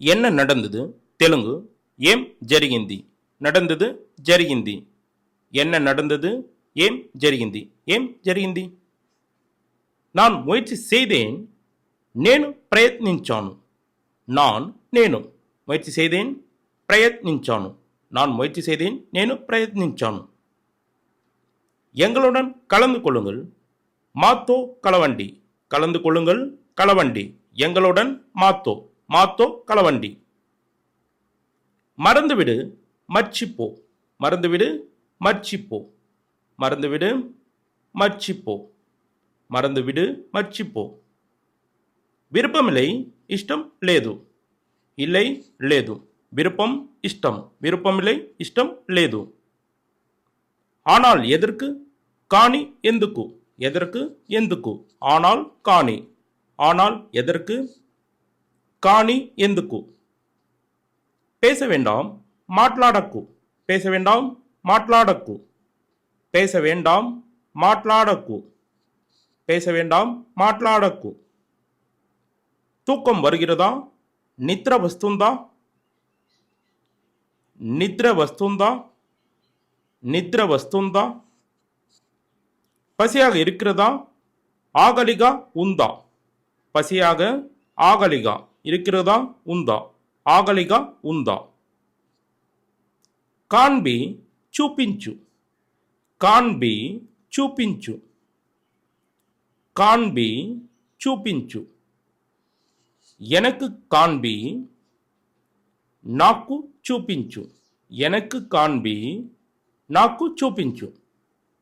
என்ன நடந்தது தெலுங்கு ఏం జరిగింది நடந்தது జరిగింది என்ன நடந்தது ஏம் జరిగింది ஏம் జరిగింది நான் முயற்சி செய்தேன் నేను ప్రయత్నించాను நான் నేను முயற்சி செய்தேன் ప్రయత్నించాను நான் முயற்சி செய்தேன் నేను ప్రయత్నించాను எங்களுடன் கலந்து கொள்ளுங்கள் மாத்தோ களவண்டி கலந்து கொள்ளுங்கள் களவண்டி எங்களுடன் மாத்தோ மாத்தோ களவண்டி மறந்துவிடு மர்ச்சிப்போ மறந்துவிடு மர்ச்சிப்போ மறந்துவிடு மர்ச்சிப்போ மறந்துவிடு மர்ச்சிப்போ விருப்பமில்லை இஷ்டம் லேது இல்லை லேது விருப்பம் இஷ்டம் விருப்பமில்லை இஷ்டம் லேது ஆனால் எதற்கு காணி ఎందుకు எதற்கு ఎందుకు ஆனால் காணி ஆனால் எதற்கு காணி ఎందుకు పేస வேண்டாம் మాట్లాడకు பேச வேண்டாம் మాట్లాడకు பேச வேண்டாம் మాట్లాడకు பேச வேண்டாம் மாட்லாடக்கு தூக்கம் வருகிறதா? நித்ர வஸ்துந்தா? நித்ர வஸ்துந்தா? நித்ர வஸ்துந்தா? பசியாக இருக்கிறதா? ஆகலிகா உந்தா. பசியாக ஆகலிகா. இருக்கிறதா உந்தா ఆగలిగా ఉందా కాన్బి చూపించు కాన్బి చూపించు కాన్బి చూపించు எனக்கு காண்பி నాకు చూపించు எனக்கு కాన్బి నాకు చూపించు